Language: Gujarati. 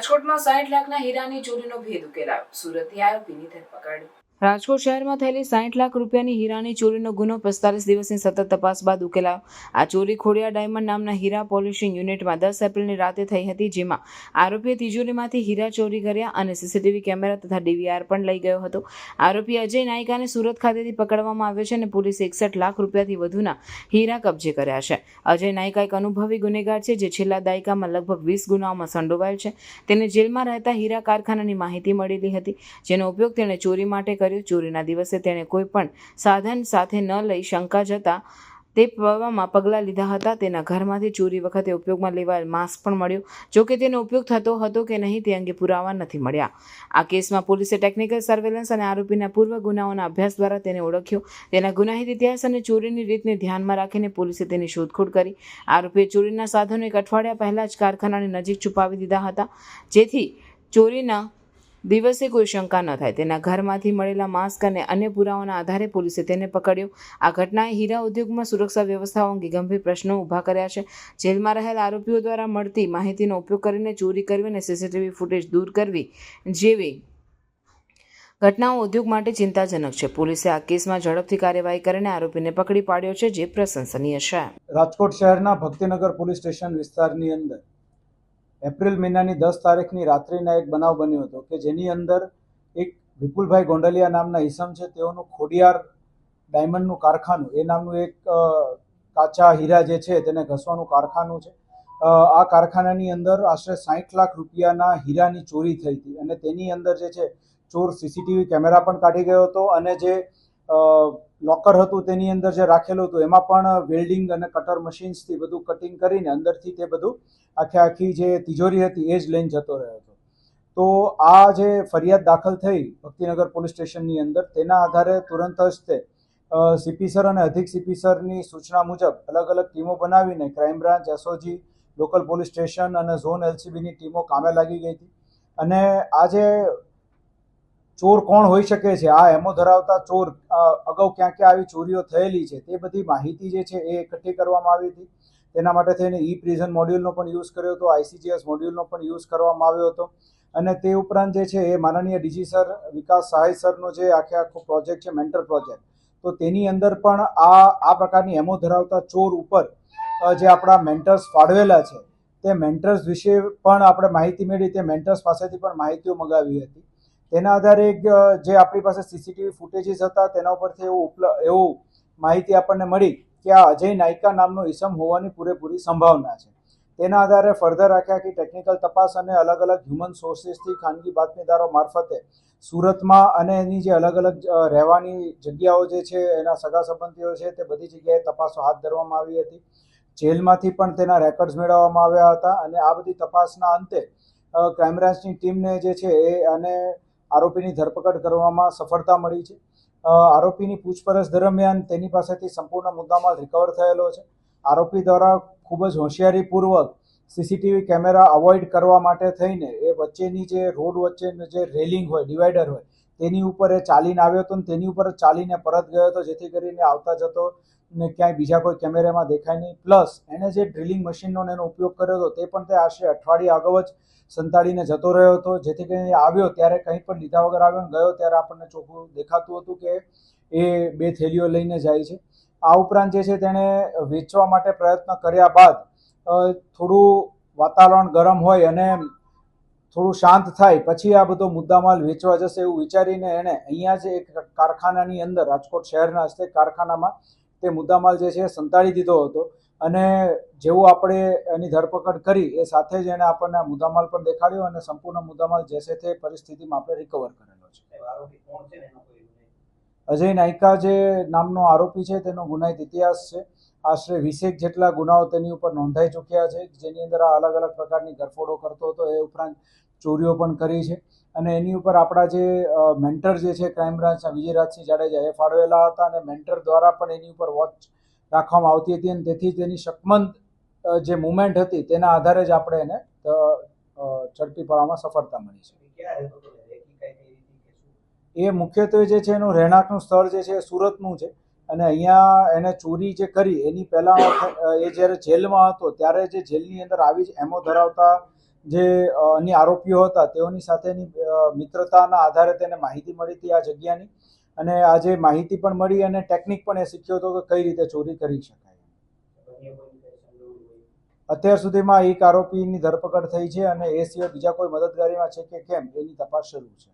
રાજકોટમાં સાઠ લાખના હીરાની ચોરીનો ભેદ ઉકેલાયો. સુરતથી આરોપીની ધરપકડ રાજકોટ શહેરમાં થયેલી સાઠ લાખ રૂપિયાની હીરાની ચોરીનો ગુનો પિસ્તાલીસ દિવસની સતત તપાસ બાદ ઉકેલાયો. આ ચોરી ખોડિયા ડાયમંડ નામના હીરા પોલિશિંગ યુનિટમાં દસ એપ્રિલની રાતે થઈ હતી, જેમાં આરોપીએ તિજોરીમાંથી હીરા ચોરી કર્યા અને સીસીટીવી કેમેરા તથા ડીવીઆર પણ લઈ ગયો હતો. આરોપી અજય નાયકાને સુરત ખાતેથી પકડવામાં આવ્યો છે અને પોલીસે એકસઠ લાખ રૂપિયાથી વધુના હીરા કબજે કર્યા છે. અજય નાયકા એક અનુભવી ગુનેગાર છે, જે છેલ્લા દાયકામાં લગભગ વીસ ગુનાઓમાં સંડોવાયેલ છે. તેને જેલમાં રહેતા હીરા કારખાનાની માહિતી મળેલી હતી, જેનો ઉપયોગ તેણે ચોરી માટે કર્યો. ચોરીના દિવસે તેણે કોઈ પણ સાધન સાથે ન લઈ શંકા જતા તે પવામાં પગલાં લીધા હતા. તેના ઘરમાંથી ચોરી વખતે ઉપયોગમાં લેવાયેલ માસ્ક પણ મળ્યો. જો કે તેનો ઉપયોગ થતો હતો કે નહીં તે અંગે પુરાવા નથી મળ્યા. આ કેસમાં પોલીસે ટેકનિકલ સર્વેલન્સ અને આરોપીના પૂર્વ ગુનાઓના અભ્યાસ દ્વારા તેને ઓળખ્યો. તેના ગુનાહિત ઇતિહાસ અને ચોરીની રીતને ધ્યાનમાં રાખીને પોલીસે તેની શોધખોળ કરી. આરોપીએ ચોરીના સાધનો એક અઠવાડિયા પહેલાં જ કારખાનાની નજીક છુપાવી દીધા હતા. જેથી ચોરીના દિવસે કોઈ શંકા ન થાય. તેના ઘરમાંથી મળેલા માસ્ક અને અન્ય પુરાવાના આધારે પોલીસે તેને પકડ્યો. આ ઘટનાએ હીરા ઉદ્યોગમાં સુરક્ષા વ્યવસ્થાઓ અંગે ગંભીર પ્રશ્નો ઊભા કર્યા છે. જેલમાં રહેલા આરોપીઓ દ્વારા મળતી માહિતીનો ઉપયોગ કરીને ચોરી કરવી અને સીસીટીવી ફૂટેજ દૂર કરવી જેવી ઘટનાઓ ઉદ્યોગ માટે ચિંતાજનક છે. પોલીસે આ કેસમાં ઝડપથી કાર્યવાહી કરીને આરોપીને પકડી પાડ્યો છે, જે પ્રશંસનીય છે. રાજકોટ શહેરના ભક્તિનગર પોલીસ સ્ટેશન વિસ્તારની અંદર એપ્રિલ મહિનાની દસ તારીખની રાત્રિના એક બનાવ બન્યો હતો કે જેની અંદર એક વિપુલભાઈ ગોંડલિયા નામના ઈસમ છે, તેઓનું ખોડિયાર ડાયમંડનું કારખાનું, એ નામનું એક કાચા હીરા જે છે તેને ઘસવાનું કારખાનું છે. આ કારખાનાની અંદર આશરે સાઠ લાખ રૂપિયાના હીરાની ચોરી થઈ હતી અને તેની અંદર જે છે ચોર સીસીટીવી કેમેરા પણ કાઢી ગયો હતો અને જે લોકર હતું, તેની અંદર જે રાખેલું હતું, એમાં પણ વેલ્ડિંગ અને કટર મશીન્સથી બધું કટિંગ કરીને અંદરથી તે બધું આખે આખી જે તિજોરી હતી, એ જ લઈને જતો રહ્યો હતો. તો આ જે ફરિયાદ દાખલ થઈ ભક્તિનગર પોલીસ સ્ટેશનની અંદર, તેના આધારે તુરંત જ તે સીપી અને અધિક સીપી સરની સૂચના મુજબ અલગ અલગ ટીમો બનાવીને crime branch SOG local police station અને ઝોન એલસીબીની ટીમો કામે લાગી ગઈ હતી. અને આ જે ચોર કોણ હોઈ શકે છે? આ એમો ધરાવતા ચોર અગાઉ ક્યાં ક્યાં આવી ચોરીઓ થયેલી છે તે બધી માહિતી જે છે એ એકઠી કરવામાં આવી હતી. તેના માટે થઈને ઈ પ્રિઝન મોડ્યુલનો પણ યુઝ કર્યો હતો આઈસીજીએસ મોડ્યુલનો પણ યુઝ કરવામાં આવ્યો હતો. અને તે ઉપરાંત જે છે એ માનનીય ડીજી સર, વિકાસ સહાય સરનો જે આખે આખો પ્રોજેક્ટ છે, મેન્ટર પ્રોજેક્ટ, તો તેની અંદર પણ આ આ પ્રકારની એમો ધરાવતા ચોર ઉપર જે આપણા મેન્ટર્સ ફાળવેલા છે, તે મેન્ટર્સ વિશે પણ આપણે માહિતી મેળવી, તે મેન્ટર્સ પાસેથી પણ માહિતીઓ મગાવી હતી. તેના આધારે જે આપણી પાસે સીસીટીવી ફૂટેજીસ હતા, તેના ઉપરથી એવું ઉપલબ્ધ એવું માહિતી આપણને મળી કે આ અજય નાયકા નામનો ઈસમ હોવાની પૂરેપૂરી સંભાવના છે. તેના આધારે ફર્ધર આખી કે ટેકનિકલ તપાસ અને અલગ અલગ હ્યુમન સોર્સિસથી ખાનગી બાતમીદારો મારફતે સુરતમાં અને એની જે અલગ અલગ રહેવાની જગ્યાઓ જે છે, એના સગા સંબંધીઓ છે, તે બધી જગ્યાએ તપાસો હાથ ધરવામાં આવી હતી. જેલમાંથી પણ તેના રેકોર્ડ્સ મેળવવામાં આવ્યા હતા અને આ બધી તપાસના અંતે ક્રાઇમ બ્રાન્ચની ટીમને જે છે એ અને આરોપીની ધરપકડ કરવામાં સફળતા મળી છે. આરોપીની પૂછપરછ દરમિયાન તેની પાસેથી સંપૂર્ણ મુદ્દામાલ રિકવર થયેલો છે. આરોપી દ્વારા ખૂબ જ હોશિયારીપૂર્વક સીસીટીવી કેમેરા અવોઇડ કરવા માટે થઈને એ વચ્ચેની જે રોડ વચ્ચેનું જે રેલિંગ હોય, ડિવાઈડર હોય તેની ઉપર એ ચાલીને આવ્યો હતો ને તેની ઉપર ચાલીને પરત ગયો હતો, જેથી કરીને આવતા જતો ને ક્યાંય બીજા કોઈ કેમેરામાં દેખાય નહીં. પ્લસ એણે જે ડ્રિલિંગ મશીનનો એનો ઉપયોગ કર્યો હતો, તે પણ તે આશરે અઠવાડિયા અગાઉ જ સંતાડીને જતો રહ્યો હતો. જેથી કરીને આવ્યો ત્યારે કંઈ પણ લીધા વગર આવ્યો ને ગયો ત્યારે આપણને ચોખ્ખું દેખાતું હતું કે એ બે થેલીઓ લઈને જાય છે. આ ઉપરાંત જે છે તેણે વેચવા માટે પ્રયત્ન કર્યા બાદ થોડું વાતાવરણ ગરમ હોય અને થોડું શાંત થાય પછી આ બધો મુદ્દામાલ વેચવા જશે એવું વિચારીને એણે અહીંયા જ એક કારખાનાની અંદર રાજકોટ શહેરના હસ્તે કારખાનામાં તે મુદ્દામાલ જે છે સંતાડી દીધો હતો. અને જેવું આપણે એની ધરપકડ કરી એ સાથે જ એણે આપણને આ મુદ્દામાલ પણ દેખાડ્યો અને સંપૂર્ણ મુદ્દામાલ જે છે તે પરિસ્થિતિમાં આપણે રિકવર કરેલો છે. અજય નાયકા જે નામનો આરોપી છે તેનો ગુનાહિત ઇતિહાસ છે. આશરે વીસેક જેટલા ગુનાઓ તેની ઉપર નોંધાઈ ચૂક્યા છે. જેની અંદર આ અલગ અલગ પ્રકારની ગરફોડો કરતો હતો, એ ઉપરાંત ચોરીઓ પણ કરી છે. અને એની ઉપર આપણા જે મેન્ટર જે છે, ક્રાઇમ બ્રાન્ચના વિજયરાજસિંહ જાડેજા એ ફાળવેલા હતા અને મેન્ટર દ્વારા પણ એની ઉપર વોચ રાખવામાં આવતી હતી અને તેથી તેની શકમંદ જે મુવમેન્ટ હતી તેના આધારે જ આપણે એને ઝડપી પાડવામાં સફળતા મળી છે. એ મુખ્યત્વે જે છે એનું રહેણાંકનું સ્થળ જે છે સુરતનું છે. અને અહીંયા એને ચોરી જે કરી, એની પહેલાં એ જ્યારે જેલમાં હતો, ત્યારે જે જેલની અંદર આવી જ એમો ધરાવતા જે અન્ય આરોપીઓ હતા, તેઓની સાથેની મિત્રતાના આધારે તેને માહિતી મળી હતી આ જગ્યાની. અને આ જે માહિતી પણ મળી અને ટેકનિક પણ એ શીખ્યો હતો કે કઈ રીતે ચોરી કરી શકાય. અત્યાર સુધીમાં એક આરોપીની ધરપકડ થઈ છે અને એ સિવાય બીજા કોઈ મદદગારીમાં છે કે કેમ, એની તપાસ શરૂ છે.